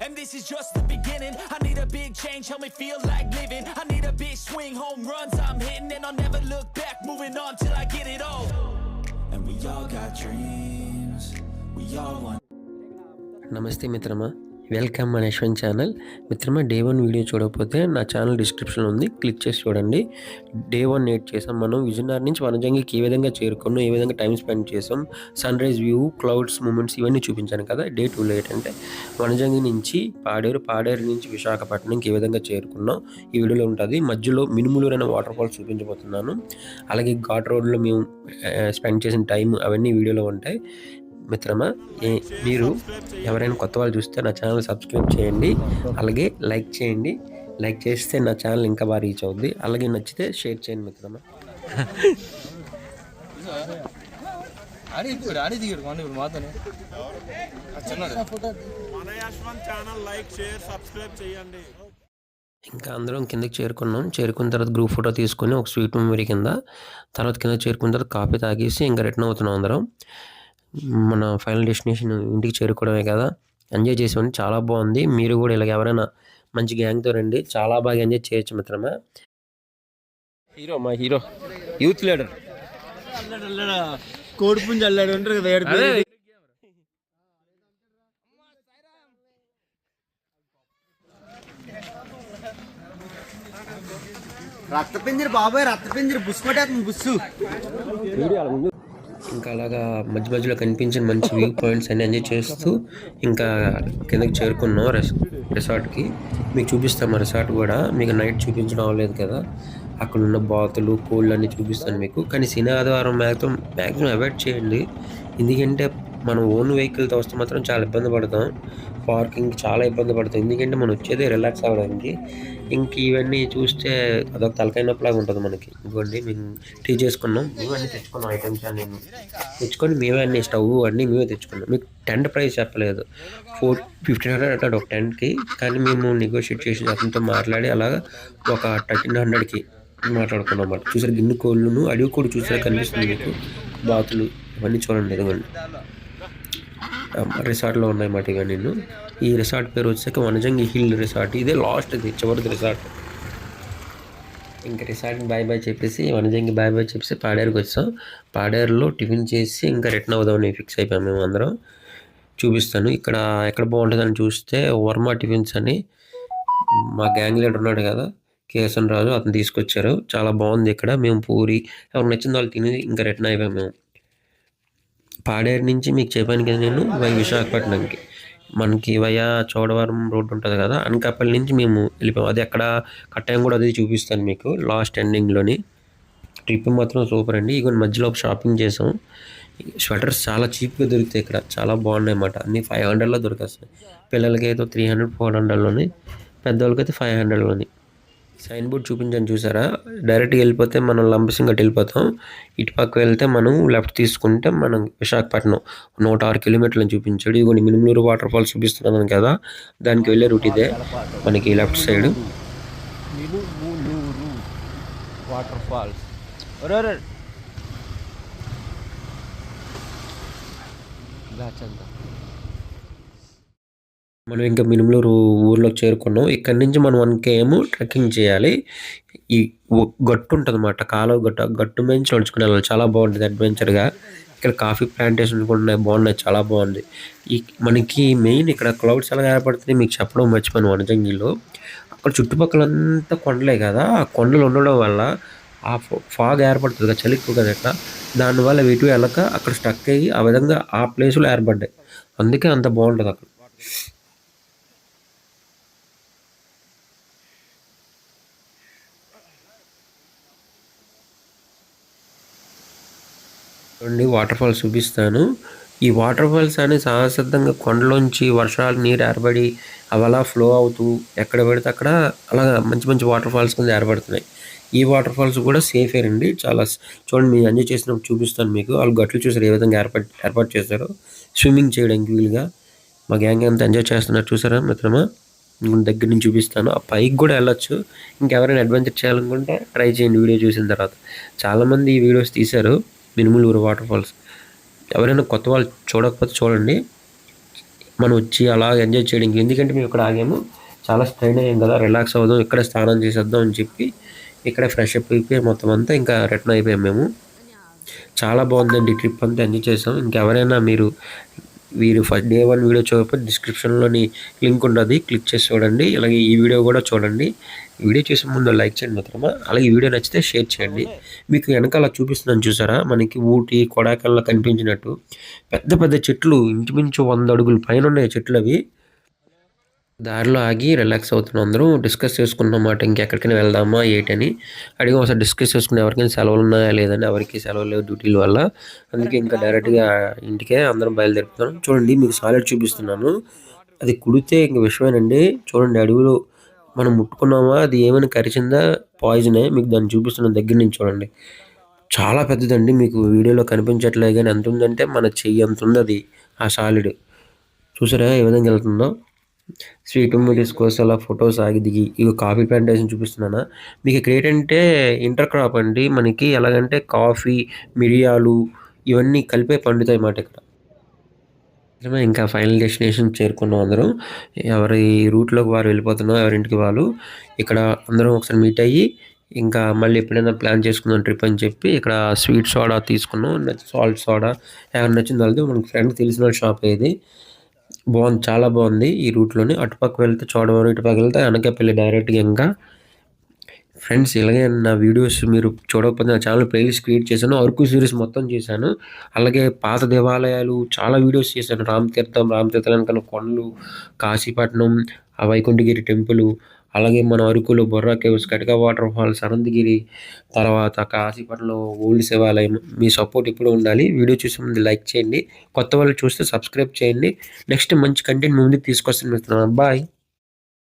and this is just the beginning. I need a big change, help me feel like living. I need a big swing, home runs I'm hitting. And I'll never look back, moving on till I get it all. And we all got dreams, we all want नमस्ते मित्रमा welcome మన Yashwant channel. మిత్రమా day one video చూడకపోతే నా channel description ఉంది. Click చేసి చూడండి. Day one నేట్ చేసాం మనం. విజయనగరం నుంచి వనజంగికి ఏ విధంగా చేరుకున్నాం ఏ విధంగా టైం స్పెండ్ చేసాం sunrise view clouds moments ఇవన్నీ చూపించాను కదా. డే టూలో లేట్ అంటే వనజంగి నుంచి పాడేరు పాడేరు నుంచి విశాఖపట్నంకి ఏ విధంగా చేరుకున్నాం ఈ వీడియోలో ఉంటుంది. మధ్యలో మినుములూరు అనే వాటర్ ఫాల్స్ చూపించబోతున్నాను. అలాగే ఘాట్ రోడ్లో మేము స్పెండ్ చేసిన టైం అవన్నీ వీడియోలో ఉంటాయి. మిత్రమా మీరు ఎవరైనా కొత్త వాళ్ళు చూస్తే నా ఛానల్ సబ్స్క్రైబ్ చేయండి అలాగే లైక్ చేయండి. లైక్ చేస్తే నా ఛానల్ ఇంకా బాగా రీచ్ అవుద్ది. అలాగే నచ్చితే షేర్ చేయండి మిత్రమా. ఇంకా అందరం కిందకి చేరుకున్నాం. చేరుకున్న తర్వాత గ్రూప్ ఫోటో తీసుకొని ఒక స్వీట్ మెమరీ కింద తర్వాత కింద చేరుకున్న తర్వాత కాఫీ తాగేసి ఇంకా రిటర్న్ అవుతున్నాం అందరం. మన ఫైనల్ డెస్టినేషన్ ఇంటికి చేరుకోవడమే కదా. ఎంజాయ్ చేసామని చాలా బాగుంది. మీరు కూడా ఇలాగ ఎవరైనా మంచి గ్యాంగ్తో రండి. చాలా బాగా ఎంజాయ్ చేయొచ్చు మిత్రమా. హీరో మా హీరో. Youth leader. కోడి పుంజు అల్లాడు ఉంటారు కదా ఏడు. రక్తపింజరి బాబాయ్ రక్తపింజరి బుస్ కొట్టేస్తుంది బుస్సు. ఇంకా అలాగా మధ్య మధ్యలో కనిపించిన మంచి వ్యూ పాయింట్స్ అన్ని ఎంజాయ్ చేస్తూ ఇంకా కిందకి చేరుకున్నాం రెస్ రిసార్ట్కి మీకు చూపిస్తాం రిసార్ట్ కూడా. మీకు నైట్ చూపించడం అవ్వలేదు కదా. అక్కడ ఉన్న బాతులు కోళ్ళు అన్నీ చూపిస్తాను మీకు. కానీ శని ఆదివారం మాత్రం మ్యాక్సిమం అవాయిడ్ చేయండి. ఎందుకంటే మనం ఓన్ వెహికల్తో వస్తే మాత్రం చాలా ఇబ్బంది పడతాం. పార్కింగ్ చాలా ఇబ్బంది పడతాం. ఎందుకంటే మనం వచ్చేది రిలాక్స్ అవ్వడానికి. ఇంక ఇవన్నీ చూస్తే అదొక తలకాయ నొప్పిలాగా ఉంటుంది మనకి. ఇవ్వండి మేము టీ చేసుకున్నాం. మేము అన్నీ తెచ్చుకున్నాం ఐటమ్స్ అన్ని. తెచ్చుకొని మేమే అన్ని స్టవ్ అన్నీ మేమే తెచ్చుకున్నాం. మీకు టెంట్ ప్రైస్ చెప్పలేదు. ఫోర్ ఫిఫ్టీన్ హండ్రెడ్ అంటాడు ఒక టెంట్కి కానీ మేము నెగోషియేట్ చేసి అతనితో మాట్లాడి అలాగా ఒక థర్టీన్ హండ్రెడ్కి మాట్లాడుకున్నాం అన్నమాట. చూసారు గిన్నె కోళ్ళును అడవి కూడా చూసారు కనిపిస్తుంది మీకు? బాతులు ఇవన్నీ చూడండి ఇదిగోండి. రిసార్ట్లో ఉన్నాయన్నమాట ఇక నేను ఈ రిసార్ట్ పేరు వచ్చాక వనజంగి హిల్ రిసార్ట్. ఇదే లాస్ట్ ఇది చివరిది రిసార్ట్. ఇంకా రిసార్ట్ బాయ్ బాయ్ చెప్పేసి వనజంగి బాయ్ బాయ్ చెప్పేసి పాడేరుకి వచ్చాం. పాడేరులో టిఫిన్ చేసి ఇంకా రిటర్న్ అవుదామని ఫిక్స్ అయిపోయాం మేము అందరం. చూపిస్తాను. ఇక్కడ ఎక్కడ బాగుంటుందని చూస్తే వర్మ టిఫిన్స్ అని మా గ్యాంగ్ లీడర్ ఉన్నాడు కదా కేసన్ రాజు అతను తీసుకొచ్చారు. చాలా బాగుంది ఇక్కడ. మేము పూరి ఎవరు నచ్చిన వాళ్ళు తిని ఇంకా రిటర్న్ అయిపోయాం మేము. పాడేరు నుంచి మీకు చెప్పాను కదా నేను వై విశాఖపట్నంకి. మనకి వయా చోడవరం రోడ్డు ఉంటుంది కదా అనకాపల్లి నుంచి మేము వెళ్ళిపోయాం. అది ఎక్కడ కట్టాయం కూడా అది చూపిస్తాను మీకు లాస్ట్ ఎండింగ్లోని. ట్రిప్ మాత్రం సూపర్ అండి. ఇక మధ్యలో ఒక షాపింగ్ చేసాం. స్వెటర్స్ చాలా చీప్గా దొరుకుతాయి ఇక్కడ చాలా బాగున్నాయి అన్నమాట. అన్ని ఫైవ్ హండ్రెడ్లో దొరికేస్తాయి. పిల్లలకి అయితే త్రీ హండ్రెడ్ ఫోర్ హండ్రెడ్లోని పెద్దవాళ్ళకి అయితే ఫైవ్ హండ్రెడ్లోని. సైన్ బోర్డ్ చూపించాను చూసారా? డైరెక్ట్గా వెళ్ళిపోతే మనం లంబసింగ్ అటు వెళ్ళిపోతాం. ఇటు పక్క వెళ్తే మనం లెఫ్ట్ తీసుకుంటే మనం విశాఖపట్నం నూట ఆరు కిలోమీటర్లు చూపించాడు. ఇదిగోండి మినుములూరు వాటర్ ఫాల్స్ చూపిస్తున్నాను కదా దానికి వెళ్ళే రూట్ ఇదే. మనకి లెఫ్ట్ సైడ్ వాటర్ ఫాల్స్ ఒరే మనం ఇంకా మినుములూరు ఊర్లోకి చేరుకున్నాం. ఇక్కడ నుంచి మనం వన్ కేఎం ట్రెక్కింగ్ చేయాలి. ఈ గట్టు ఉంటుంది అన్నమాట కాలువ గట్టు గట్టు నుంచి నడుచుకుని వెళ్ళాలి. చాలా బాగుంటుంది అడ్వెంచర్గా. ఇక్కడ కాఫీ ప్లాంటేషన్ కూడా ఉన్నాయి. బాగున్నాయి. చాలా బాగుంది. ఈ మనకి మెయిన్ ఇక్కడ క్లౌడ్స్ ఎలా ఏర్పడుతుంది మీకు చెప్పడం మర్చిపోయాను వనజంగిలో అక్కడ చుట్టుపక్కలంతా కొండలే కదా. ఆ కొండలు ఉండడం వల్ల ఆ ఫాగ్ ఏర్పడుతుంది కదా. చలి ఎక్కువ కదా ఎట్లా దానివల్ల ఇటు వెళ్ళక అక్కడ స్టక్ అయ్యి ఆ విధంగా ఆ ప్లేస్లో ఏర్పడ్డాయి. అందుకే అంత బాగుంటుంది అక్కడ చూడండి వాటర్ ఫాల్స్ చూపిస్తాను. ఈ వాటర్ ఫాల్స్ అనేది సహసిద్ధంగా కొండలోంచి వర్షాలు నీరు ఏర్పడి అవలా అలా ఫ్లో అవుతూ ఎక్కడ పడితే అక్కడ అలా మంచి మంచి వాటర్ ఫాల్స్ కింద ఏర్పడుతున్నాయి. ఈ వాటర్ ఫాల్స్ కూడా సేఫే అండి చాలా చూడండి మీరు ఎంజాయ్ చేసినప్పుడు చూపిస్తాను మీకు. వాళ్ళు గట్లు చూసారు ఏ విధంగా ఏర్పాటు ఏర్పాటు చేశారు. స్విమ్మింగ్ చేయడానికి వీలుగా మా గ్యాంగ్ అంతా ఎంజాయ్ చేస్తున్నారు చూసారా మిత్రమా? దగ్గర నుంచి చూపిస్తాను. ఆ పైకి కూడా వెళ్ళొచ్చు. ఇంకెవరైనా అడ్వెంచర్ చేయాలనుకుంటే ట్రై చేయండి వీడియో చూసిన తర్వాత. చాలామంది ఈ వీడియోస్ తీశారు. Minumuluru waterfalls. ఎవరైనా కొత్త వాళ్ళు చూడకపోతే చూడండి. మనం వచ్చి అలా ఎంజాయ్ చేయడానికి. ఎందుకంటే మేము ఇక్కడ ఆగాము. చాలా స్ట్రైన్ అయ్యాం కదా. రిలాక్స్ అవుదాం ఇక్కడ స్నానం చేసేద్దాం అని చెప్పి ఇక్కడ ఫ్రెష్ అప్ అయిపోయి మొత్తం అంతా ఇంకా రిటర్న్ అయిపోయాం మేము. చాలా బాగుందండి. ట్రిప్ అంతా ఎంజాయ్ చేసాం. ఇంకెవరైనా మీరు వీరు ఫస్ట్ డే వన్ వీడియో చూడకపోతే డిస్క్రిప్షన్లోని లింక్ ఉంటుంది క్లిక్ చేసి చూడండి. అలాగే ఈ వీడియో కూడా చూడండి. వీడియో చేసే ముందు లైక్ చేయండి మాత్రమా? అలాగే ఈ వీడియో నచ్చితే షేర్ చేయండి. మీకు వెనకాల చూపిస్తున్నాను చూసారా? మనకి ఊటీ కొడాకల్లో కనిపించినట్టు. పెద్ద పెద్ద చెట్లు ఇంచుమించు వంద అడుగుల పైన ఉన్నాయి చెట్లు అవి దారిలో ఆగి రిలాక్స్ అవుతున్నాం అందరం. డిస్కస్ చేసుకున్నమాట ఇంకెక్కడికైనా వెళ్దామా? ఏంటని? అడిగి ఒకసారి డిస్కస్ చేసుకుని ఎవరికైనా సెలవులు ఉన్నాయా లేదని. ఎవరికి సెలవులు లేవు డ్యూటీల వల్ల. అందుకే ఇంకా డైరెక్ట్గా ఇంటికే అందరం బయలుదేరుతున్నాం. చూడండి మీకు సాలెడ్ చూపిస్తున్నాను. అది కుడితే ఇంక విషమేనండి. చూడండి అడవిలో మనం ముట్టుకున్నామా? అది ఏమైనా కరిచిందా? పాయిజనే మీకు దాన్ని చూపిస్తున్నాను దగ్గర నుంచి చూడండి. చాలా పెద్దదండి. మీకు వీడియోలో కనిపించట్లేదు కానీ ఎంత ఉందంటే మన చెయ్యి అంత ఉంది అది. ఆ సాలిడ్ చూసారా? ఏ విధంగా వెళ్తుందో. స్వీట్ మెమరీస్ కోసం అలా ఫొటోస్ ఆగి దిగి ఇక కాఫీ ప్లాంటేషన్ చూపిస్తున్నానా? మీకు ఇక్కడ ఏంటంటే ఇంటర్ క్రాప్ అండి. మనకి ఎలాగంటే కాఫీ మిరియాలు ఇవన్నీ కలిపే పండుతాయి అన్నమాట ఇక్కడ. ఇంకా ఫైనల్ డెస్టినేషన్ చేరుకున్నాం అందరం. ఎవరి రూట్లోకి వారు వెళ్ళిపోతున్నాం ఎవరింటికి వాళ్ళు ఇక్కడ అందరం ఒకసారి మీట్ అయ్యి ఇంకా మళ్ళీ ఎప్పుడైనా ప్లాన్ చేసుకుందాం ట్రిప్ అని చెప్పి ఇక్కడ స్వీట్ సోడా తీసుకున్నాం. సాల్ట్ సోడా ఎవరు నచ్చిందో మనకి ఫ్రెండ్ తెలిసిన షాప్ ఇది. బాగుంది చాలా బాగుంది. ఈ రూట్లోనే అటుపక్క వెళ్తే చోడవరం ఇటుపక్క వెళ్తే అనకాపల్లి డైరెక్ట్గా ఇంకా. ఫ్రెండ్స్ ఇలాగే నా వీడియోస్ మీరు చూడకపోతే నా ఛానల్ ప్లేలిస్ట్ క్రియేట్ చేశాను. అరకు సిరీస్ మొత్తం చేశాను. అలాగే పాత దేవాలయాలు చాలా వీడియోస్ చేశాను. రామతీర్థం రామతీర్థం కన్నా కొండలు కాశీపట్నం ఆ వైకుంఠగిరి టెంపుల్ అలాగే మన అరకులో Borra caves Katika water falls Ananthagiri తర్వాత కాశీపట్నంలో ఓల్డ్ శివాలయం. మీ సపోర్ట్ ఇప్పుడు ఉండాలి. వీడియో చూసే ముందు లైక్ చేయండి. కొత్త వాళ్ళు చూస్తే సబ్స్క్రైబ్ చేయండి. నెక్స్ట్ మంచి కంటెంట్ ముందుకు తీసుకొస్తాను. బాయ్.